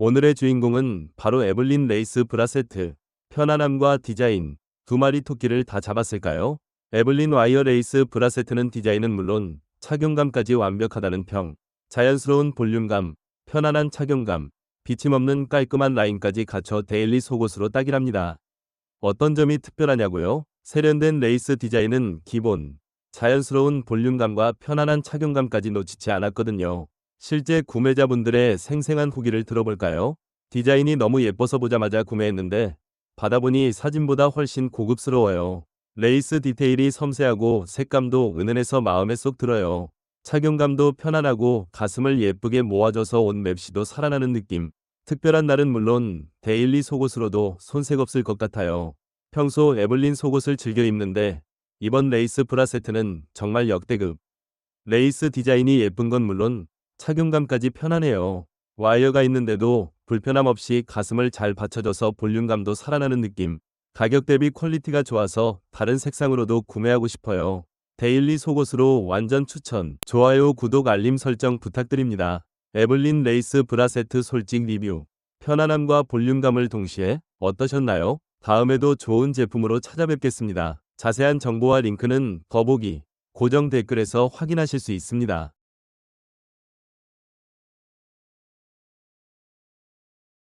오늘의 주인공은 바로 에블린 레이스 브라세트. 편안함과 디자인, 두 마리 토끼를 다 잡았을까요? 에블린 와이어 레이스 브라세트는 디자인은 물론 착용감까지 완벽하다는 평. 자연스러운 볼륨감, 편안한 착용감, 비침없는 깔끔한 라인까지 갖춰 데일리 속옷으로 딱이랍니다. 어떤 점이 특별하냐고요? 세련된 레이스 디자인은 기본, 자연스러운 볼륨감과 편안한 착용감까지 놓치지 않았거든요. 실제 구매자분들의 생생한 후기를 들어볼까요? 디자인이 너무 예뻐서 보자마자 구매했는데 받아보니 사진보다 훨씬 고급스러워요. 레이스 디테일이 섬세하고 색감도 은은해서 마음에 쏙 들어요. 착용감도 편안하고 가슴을 예쁘게 모아줘서 옷 맵시도 살아나는 느낌. 특별한 날은 물론 데일리 속옷으로도 손색 없을 것 같아요. 평소 에블린 속옷을 즐겨 입는데 이번 레이스 브라세트는 정말 역대급. 레이스 디자인이 예쁜 건 물론 착용감까지 편안해요. 와이어가 있는데도 불편함 없이 가슴을 잘 받쳐줘서 볼륨감도 살아나는 느낌. 가격 대비 퀄리티가 좋아서 다른 색상으로도 구매하고 싶어요. 데일리 속옷으로 완전 추천. 좋아요, 구독, 알림 설정 부탁드립니다. 에블린 레이스 브라세트 솔직 리뷰. 편안함과 볼륨감을 동시에 어떠셨나요? 다음에도 좋은 제품으로 찾아뵙겠습니다. 자세한 정보와 링크는 더보기, 고정 댓글에서 확인하실 수 있습니다.